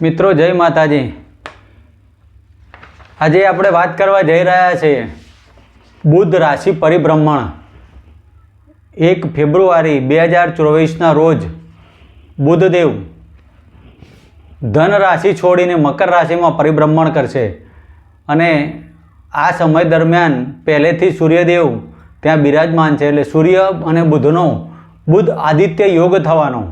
મિત્રો, જય માતાજી. આજે આપણે વાત કરવા જઈ રહ્યા છીએ બુધ રાશિ પરિભ્રમણ. એક ફેબ્રુઆરી બે હજાર ચોવીસના રોજ બુધદેવ ધન રાશિ છોડીને મકર રાશિમાં પરિભ્રમણ કરશે અને આ સમય દરમિયાન પહેલેથી સૂર્યદેવ ત્યાં બિરાજમાન છે એટલે સૂર્ય અને બુધનો બુધ આદિત્ય યોગ થવાનો.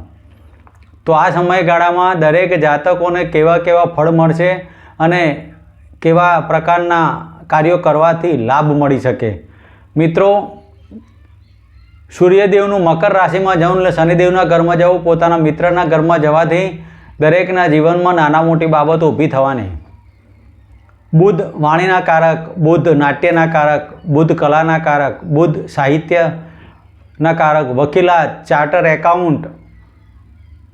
તો આ સમયગાળામાં દરેક જાતકોને કેવા કેવા ફળ મળશે અને કેવા પ્રકારના કાર્યો કરવાથી લાભ મળી શકે. મિત્રો, સૂર્યદેવનું મકર રાશિમાં જવું એટલે શનિદેવના ઘરમાં જવું પોતાના મિત્રના ઘરમાં જવાથી દરેકના જીવનમાં નાના મોટી બાબતો ઊભી થવાની. બુદ્ધ વાણીના કારક, બુદ્ધ નાટ્યના કારક, બુદ્ધ કલાના કારક, બુદ્ધ સાહિત્યના કારક વકીલાત ચાર્ટર એકાઉન્ટ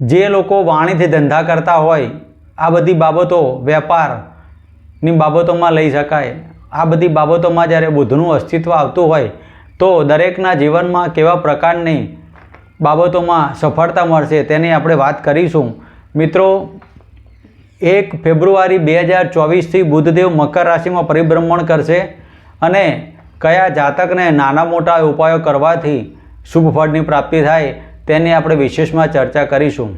જે લોકો વાણીથી ધંધા કરતા હોય, આ બધી બાબતો વેપારની બાબતોમાં લઈ શકાય. આ બધી બાબતોમાં જ્યારે બુદ્ધનું અસ્તિત્વ આવતું હોય, તો દરેકના જીવનમાં કેવા પ્રકારની બાબતોમાં સફળતા મળશે તેની આપણે વાત કરીશું. મિત્રો, એક ફેબ્રુઆરી બે હજાર ચોવીસથી બુધદેવ મકર રાશિમાં પરિભ્રમણ કરશે અને કયા જાતકને નાના મોટા ઉપાયો કરવાથી શુભ ફળની પ્રાપ્તિ થાય તેની આપણે વિશેષમાં ચર્ચા કરીશું.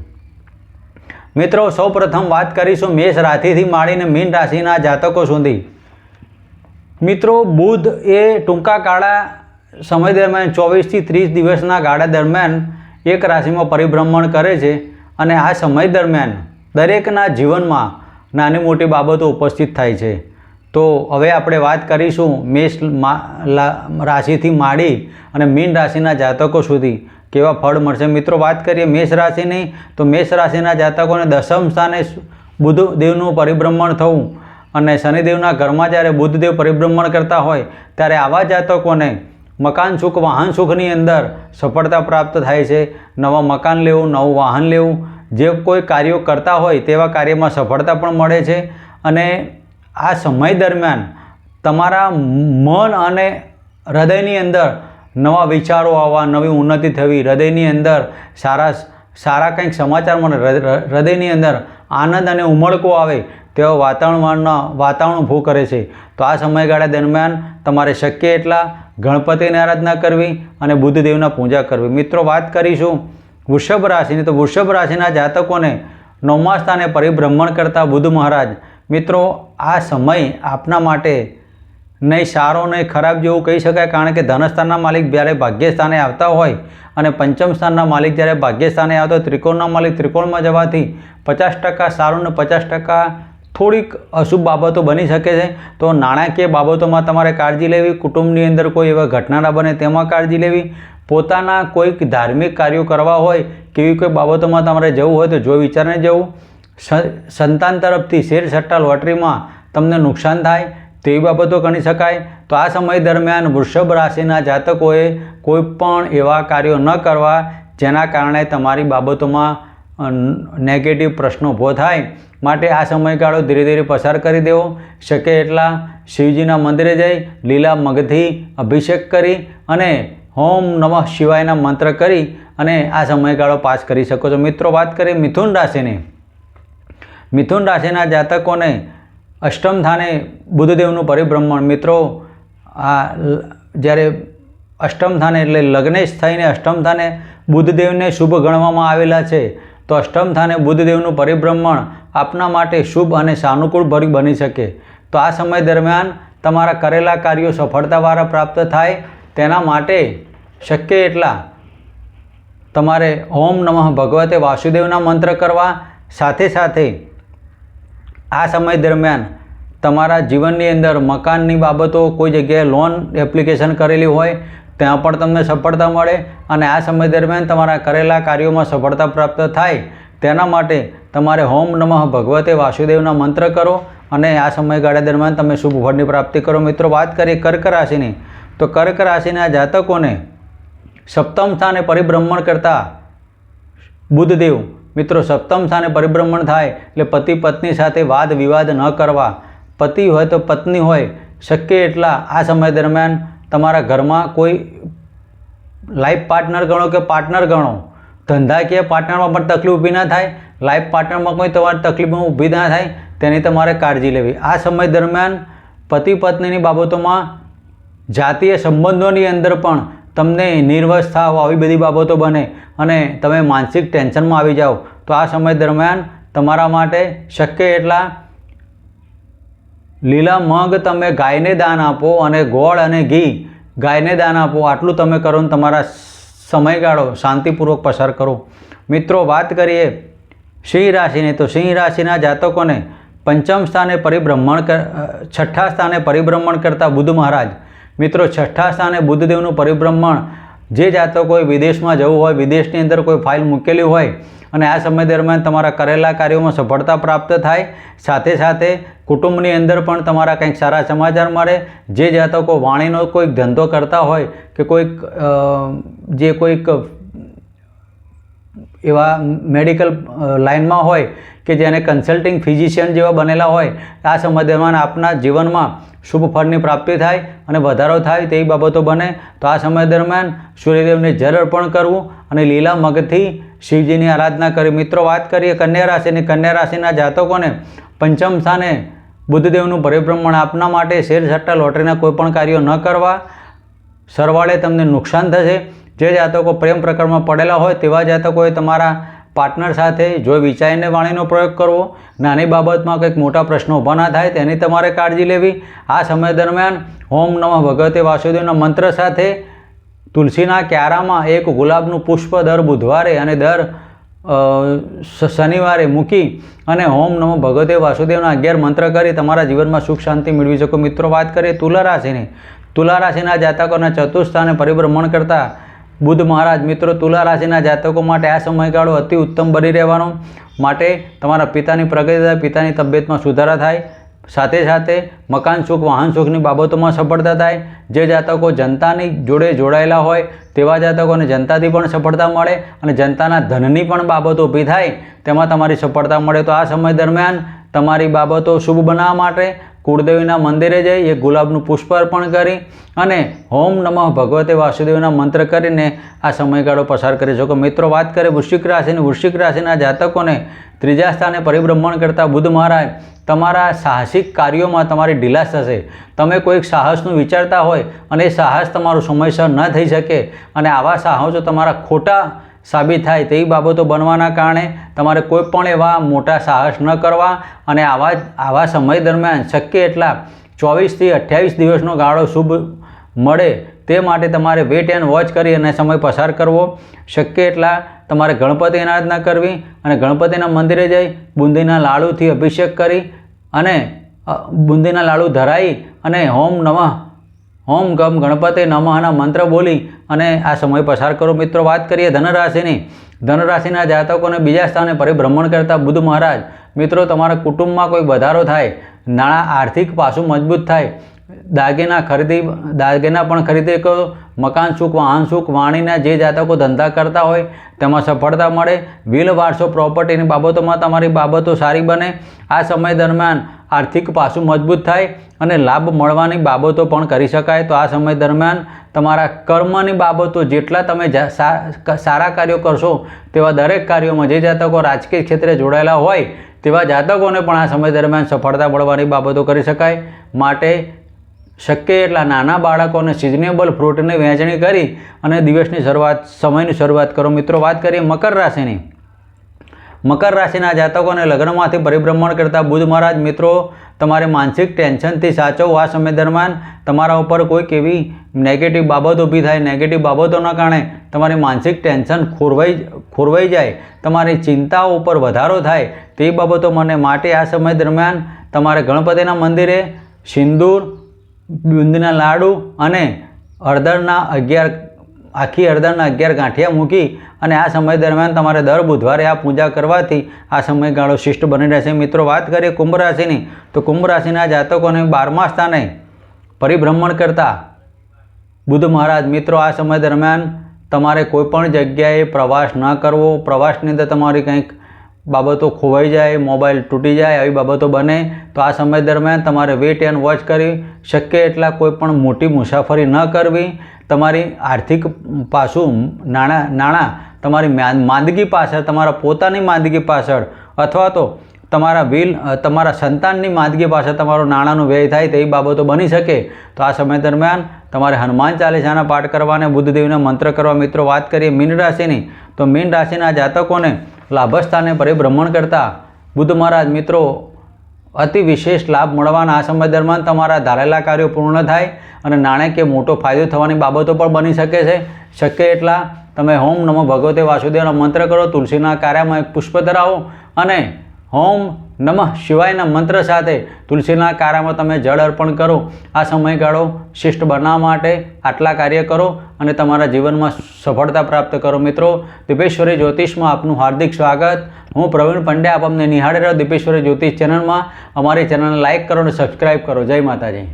મિત્રો, સૌપ્રથમ વાત કરીશું મેષ રાશિથી માંડીને મીન રાશિના જાતકો સુધી. મિત્રો, બુધ એ ટૂંકા ગાળા સમય દરમિયાન ચોવીસથી ત્રીસ દિવસના ગાળા દરમિયાન એક રાશિમાં પરિભ્રમણ કરે છે અને આ સમય દરમિયાન દરેકના જીવનમાં નાની મોટી બાબતો ઉપસ્થિત થાય છે. તો હવે આપણે વાત કરીશું મેષ રાશિથી માંડી અને મીન રાશિના જાતકો સુધી. કેવા ફળ મળશે? મિત્રો, વાત કરીએ મેષ રાશિની, તો મેષ રાશિના જાતકોને દસમ સ્થાને બુધ દેવનું પરિભ્રમણ થવું અને શનિદેવના ઘરમાં જ્યારે બુધદેવ પરિભ્રમણ કરતા હોય, ત્યારે આવા જાતકોને મકાન સુખ, વાહન સુખની અંદર સફળતા પ્રાપ્ત થાય છે. નવા મકાન લેવું, નવું વાહન લેવું, જે કોઈ કાર્યો કરતા હોય તેવા કાર્યમાં સફળતા પણ મળે છે. અને આ સમય દરમિયાન તમારા મન અને હૃદયની અંદર નવા વિચારો આવવા, નવી ઉન્નતિ થવી, હૃદયની અંદર સારા સારા કંઈક સમાચાર મળે હૃદયની અંદર આનંદ અને ઉમળકો આવે, તેઓ વાતાવરણમાં, વાતાવરણ ઊભું કરે છે. તો આ સમયગાળા દરમિયાન તમારે શક્ય એટલા ગણપતિની આરાધના કરવી અને બુદ્ધદેવના પૂજા કરવી. મિત્રો, વાત કરીશું વૃષભ રાશિની. તો વૃષભ રાશિના જાતકોને નવમા સ્થાને પરિભ્રમણ કરતા બુદ્ધ મહારાજ, મિત્રો, આ સમય આપના માટે નહીં સારો, નહીં ખરાબ જેવું કહી શકાય, કારણ કે ધનસ્થાનના માલિક જ્યારે ભાગ્યસ્થાને આવતા હોય અને પંચમ સ્થાનના માલિક જ્યારે ભાગ્યસ્થાને આવતા હોય, ત્રિકોણના માલિક ત્રિકોણમાં જવાથી પચાસ ટકા સારું ને પચાસ ટકા થોડીક અશુભ બાબતો બની શકે છે. તો નાણાકીય બાબતોમાં તમારે કાળજી લેવી, કુટુંબની અંદર કોઈ એવા ઘટના ના બને તેમાં કાળજી લેવી. પોતાના કોઈક ધાર્મિક કાર્યો કરવા હોય, કેવી કોઈ બાબતોમાં તમારે જવું હોય તો જો વિચારને જવું. સંતાન તરફથી શેર સટ્ટા લોટરીમાં તમને નુકસાન થાય તેવી બાબતો ગણી શકાય. તો આ સમય દરમિયાન વૃષભ રાશિના જાતકોએ કોઈ પણ એવા કાર્યો ન કરવા જેના કારણે તમારી બાબતોમાં નેગેટિવ પ્રશ્નો ઊભો થાય. માટે આ સમયગાળો ધીરે ધીરે પસાર કરી દેવો. શકે એટલા શિવજીના મંદિરે જઈ લીલા મગથી અભિષેક કરી અને હોમ નમઃ શિવાયના મંત્ર કરી અને આ સમયગાળો પાસ કરી શકો છો. મિત્રો, વાત કરીએ મિથુન રાશિની. મિથુન રાશિના જાતકોને અષ્ટમ સ્થાને બુધદેવનું પરિભ્રમણ. મિત્રો, આ જ્યારે અષ્ટમ સ્થાને એટલે લગ્નેશ થઈને અષ્ટમ સ્થાને બુધદેવને શુભ ગણવામાં આવેલા છે, તો અષ્ટમ સ્થાને બુધદેવનું પરિભ્રમણ આપના માટે શુભ અને સાનુકૂળ ભરી બની શકે. તો આ સમય દરમિયાન તમારા કરેલા કાર્યો સફળતાવાળા પ્રાપ્ત થાય. તેના માટે શક્ય એટલા તમારે ઓમ નમઃ ભગવતે વાસુદેવના મંત્ર કરવા. સાથે સાથે આ સમય દરમિયાન તમારા જીવનની અંદર મકાનની બાબતો, કોઈ જગ્યાએ લોન એપ્લિકેશન કરેલી હોય, ત્યાં પણ તમને સફળતા મળે અને આ સમય દરમિયાન તમારા કરેલા કાર્યોમાં સફળતા પ્રાપ્ત થાય, તેના માટે તમારે હોમ નમઃ ભગવતે વાસુદેવના મંત્ર કરો અને આ સમયગાળા દરમિયાન તમે શુભ ફળની પ્રાપ્તિ કરો. મિત્રો, વાત કરીએ કર્ક રાશિની. તો કર્ક રાશિના જાતકોને સપ્તમ સ્થાને પરિભ્રમણ કરતા બુધદેવ મિત્રો, સપ્તમ સ્થાને પરિભ્રમણ થાય એટલે પતિ પત્ની સાથે વાદ વિવાદ ન કરવા. પતિ હોય તો પત્ની હોય, શક્ય એટલા આ સમય દરમિયાન તમારા ઘરમાં કોઈ લાઈફ પાર્ટનર ગણો કે પાર્ટનર ગણો. ધંધાકીય પાર્ટનરમાં પણ તકલીફ ઊભી ના થાય, લાઈફ પાર્ટનરમાં કોઈ તમારી તકલીફમાં ઊભી ના થાય, તેની તમારે કાળજી લેવી. આ સમય દરમિયાન પતિ પત્નીની બાબતોમાં જાતીય સંબંધોની અંદર પણ તમને નિર્વસ થાવ, આવી બધી બાબતો બને અને તમે માનસિક ટેન્શનમાં આવી જાઓ, તો આ સમય દરમિયાન તમારા માટે શક્ય એટલા લીલા મગ તમે ગાયને દાન આપો અને ગોળ અને ઘી ગાયને દાન આપો, આટલું તમે કરો ને તમારા સમયગાળો શાંતિપૂર્વક પસાર કરો. મિત્રો, વાત કરીએ સિંહ રાશિની, તો સિંહ રાશિના જાતકોને પંચમ સ્થાને પરિભ્રમણ કર છઠ્ઠા સ્થાને પરિભ્રમણ કરતા બુદ્ધ મહારાજ મિત્રો, છઠ્ઠા સ્થાને બુદ્ધદેવનું પરિભ્રમણ. જે જાતકોએ વિદેશમાં જવું હોય, વિદેશની અંદર કોઈ ફાઇલ મૂકેલી હોય અને આ સમય દરમિયાન તમારા કરેલા કાર્યોમાં સફળતા પ્રાપ્ત થાય, સાથે સાથે કુટુંબની અંદર પણ તમારા કંઈક સારા સમાચાર મળે, જે જાતકો વાણીનો કોઈક ધંધો કરતા હોય કે કોઈક જે કોઈક એવા મેડિકલ લાઇનમાં હોય કે જેને કન્સલ્ટિંગ ફિઝિશિયન જેવા બનેલા હોય, આ સમય દરમિયાન આપના જીવનમાં શુભ ફળની પ્રાપ્તિ થાય અને વધારો થાય તેવી બાબતો બને, તો આ સમય દરમિયાન સૂર્યદેવને જળ અર્પણ કરવું અને લીલા મગથી શિવજીની આરાધના કરી. મિત્રો, વાત કરીએ કન્યા રાશિની. કન્યા રાશિના જાતકોને પંચમ સ્થાને બુદ્ધદેવનું પરિભ્રમણ આપના માટે શેર સટ્ટા લોટરીના કોઈપણ કાર્યો ન કરવા. સરવાળે તમને નુકસાન થશે. જે જાતકો પ્રેમ પ્રકરણમાં પડેલા હોય તેવા જાતકોએ તમારા પાર્ટનર સાથે જો વિચારીને વાણીનો પ્રયોગ કરવો, નાની બાબતમાં કંઈક મોટા પ્રશ્નો ઊભા ના થાય તેની તમારે કાળજી લેવી. આ સમય દરમિયાન ઓમ નમઃ ભગવતે વાસુદેવના મંત્ર સાથે તુલસીના ક્યારામાં એક ગુલાબનું પુષ્પ દર બુધવારે અને દર શનિવારે મૂકી અને ઓમ નમો ભગવતે વાસુદેવના અગિયાર મંત્ર કરી તમારા જીવનમાં સુખ શાંતિ મેળવી શકો. મિત્રો, વાત કરીએ તુલા રાશિની. તુલા રાશિના જાતકોના ચતુર્સ્થાને પરિભ્રમણ કરતા બુદ્ધ મહારાજ મિત્રો તુલા રાશિના જાતકો માટે આ સમયગાળો અતિ ઉત્તમ બની રહેવાનો માટે તમારા પિતાની પ્રગતિ થાય, પિતાની તબિયતમાં સુધારા થાય, સાથે સાથે મકાન સુખ, વાહન સુખની બાબતોમાં સફળતા થાય. જે જાતકો જનતાની જોડે જોડાયેલા હોય તેવા જાતકોને જનતાથી પણ સફળતા મળે અને જનતાના ધનની પણ બાબતો ઊભી થાય, તેમાં તમારી સફળતા મળે. તો આ સમય દરમિયાન તમારી બાબતો શુભ બનાવવા માટે કુળદેવીના મંદિરે જઈ એ ગુલાબનું પુષ્પ અર્પણ કરી અને હોમ નમઃ ભગવતે વાસુદેવના મંત્ર કરીને આ સમયગાળો પસાર કરી શકો મિત્રો, વાત કરીએ વૃશ્ચિક રાશિની વૃશ્ચિક રાશિના જાતકોને, ત્રીજા સ્થાને પરિભ્રમણ કરતા બુદ્ધ મહારાજ, તમારા સાહસિક કાર્યોમાં તમારી ઢીલાશ થશે. તમે કોઈક સાહસનું વિચારતા હોય અને એ સાહસ તમારું સમયસર ન થઈ શકે અને આવા સાહસો તમારા ખોટા સાબિત થાય તેવી બાબતો બનવાના કારણે તમારે કોઈ પણ એવા મોટા સાહસ ન કરવા અને આવા આવા સમય દરમિયાન શક્ય એટલા ચોવીસથી અઠ્યાવીસ દિવસનો ગાળો શુભ મળે તે માટે તમારે વેટ એન્ડ વોચ કરી અને સમય પસાર કરવો. શક્ય એટલા તમારે ગણપતિની આરાધના કરવી અને ગણપતિના મંદિરે જઈ બુંદીના લાડુથી અભિષેક કરી અને બુંદીના લાડુ ધરાઈ અને હોમ નમઃ ઓમ ગમ ગણપતે નમઃના મંત્ર બોલી અને આ સમય પસાર કરો મિત્રો. વાત કરીએ ધનરાશિની. ધનરાશિના જાતકોને બીજા સ્થાને પરિભ્રમણ કરતા બુદ્ધ મહારાજ, મિત્રો, તમારા કુટુંબમાં કોઈ વધારો થાય, નાણાં આર્થિક પાસું મજબૂત થાય, દાગીના ખરીદી, દાગીના પણ ખરીદી કરો મકાન સુખ, વાહન સુખ, વાણીના જે જાતકો ધંધા કરતા હોય, તેમાં સફળતા મળે, વિલ વારસો પ્રોપર્ટીની બાબતોમાં તમારી બાબતો સારી બને. આ સમય દરમિયાન આર્થિક પાસું મજબૂત થાય અને લાભ મળવાની બાબતો પણ કરી શકાય. તો આ સમય દરમિયાન તમારા કર્મની બાબતો જેટલા તમે સારા કાર્યો કરશો, તેવા દરેક કાર્યોમાં જે જાતકો રાજકીય ક્ષેત્રે જોડાયેલા હોય, તેવા જાતકોને પણ આ સમય દરમિયાન સફળતા મળવાની બાબતો કરી શકાય. માટે શક્ય એટલા નાના બાળકોને સિઝનેબલ ફ્રૂટની વહેંચણી કરી અને દિવસની શરૂઆત, સમયની શરૂઆત કરો. મિત્રો, વાત કરીએ મકર રાશિની. મકર રાશિના જાતકોને લગ્નમાંથી પરિભ્રમણ કરતા બુધ મહારાજ મિત્રો, તમારે માનસિક ટેન્શનથી સાચવો આ સમય દરમિયાન તમારા ઉપર કોઈક એવી નેગેટિવ બાબત ઊભી થાય નેગેટિવ બાબતોના કારણે તમારી માનસિક ટેન્શન ખોરવાઈ ખોરવાઈ જાય, તમારી ચિંતાઓ ઉપર વધારો થાય, તે બાબતો મને માટે આ સમય દરમિયાન તમારે ગણપતિના મંદિરે સિંદૂર, બુંદીના લાડુ અને હળદરના અગિયાર આખી હળદરના અગિયાર ગાંઠિયા મૂકી અને આ સમય દરમિયાન તમારે દર બુધવારે આ પૂજા કરવાથી આ સમયગાળો શિષ્ટ બની રહેશે. મિત્રો, વાત કરીએ કુંભ રાશિની, તો કુંભ રાશિના જાતકોને બારમા સ્થાને પરિભ્રમણ કરતા બુદ્ધ મહારાજ, મિત્રો, આ સમય દરમિયાન તમારે કોઈપણ જગ્યાએ પ્રવાસ ન કરવો. પ્રવાસની અંદર તમારી કંઈક બાબતો ખોવાઈ જાય, મોબાઈલ તૂટી જાય, આવી બાબતો બને, તો આ સમય દરમિયાન તમારે વેટ એન્ડ વોચ કરી શક્ય એટલા કોઈ પણ મોટી મુસાફરી ન કરવી. તમારી આર્થિક પાસું નાણાં નાણાં, તમારી માંદગી પાછળ, તમારા પોતાની માંદગી પાછળ અથવા તો તમારા વિલ, તમારા સંતાનની માંદગી પાસે તમારું નાણાંનું વ્યય થાય તેવી બાબતો બની શકે. તો આ સમય દરમિયાન તમારે હનુમાન ચાલીસાના પાઠ કરવા અને બુદ્ધદેવના મંત્ર કરવા મિત્રો વાત કરીએ મીન રાશિની. તો મીન રાશિના જાતકોને લાભસ્થાને પરિભ્રમણ કરતા બુદ્ધ મહારાજ મિત્રો અતિ વિશેષ લાભ મળવાના આ સમય દરમિયાન તમારા ધારેલા કાર્યો પૂર્ણ થાય અને નાણાકીય મોટો ફાયદો થવાની બાબતો પણ બની શકે છે. શક્ય એટલા તમે હોમ નમો ભગવતે વાસુદેવનો મંત્ર કરો, તુલસીના કાર્યમાં એક પુષ્પ ધરાવો અને હોમ નમઃ શિવાયના મંત્ર સાથે તુલસીના કારામાં તમે જળ અર્પણ કરો. આ સમયગાળો શિષ્ટ બનાવવા માટે આટલા કાર્ય કરો અને તમારા જીવનમાં સફળતા પ્રાપ્ત કરો મિત્રો. દીપેશ્વરી જ્યોતિષમાં આપનું હાર્દિક સ્વાગત. હું પ્રવીણ પંડ્યા આપ અમને નિહાળી રહ્યો દીપેશ્વરી જ્યોતિષ ચેનલમાં. અમારી ચેનલને લાઇક કરો અને સબસ્ક્રાઈબ કરો. જય માતાજી.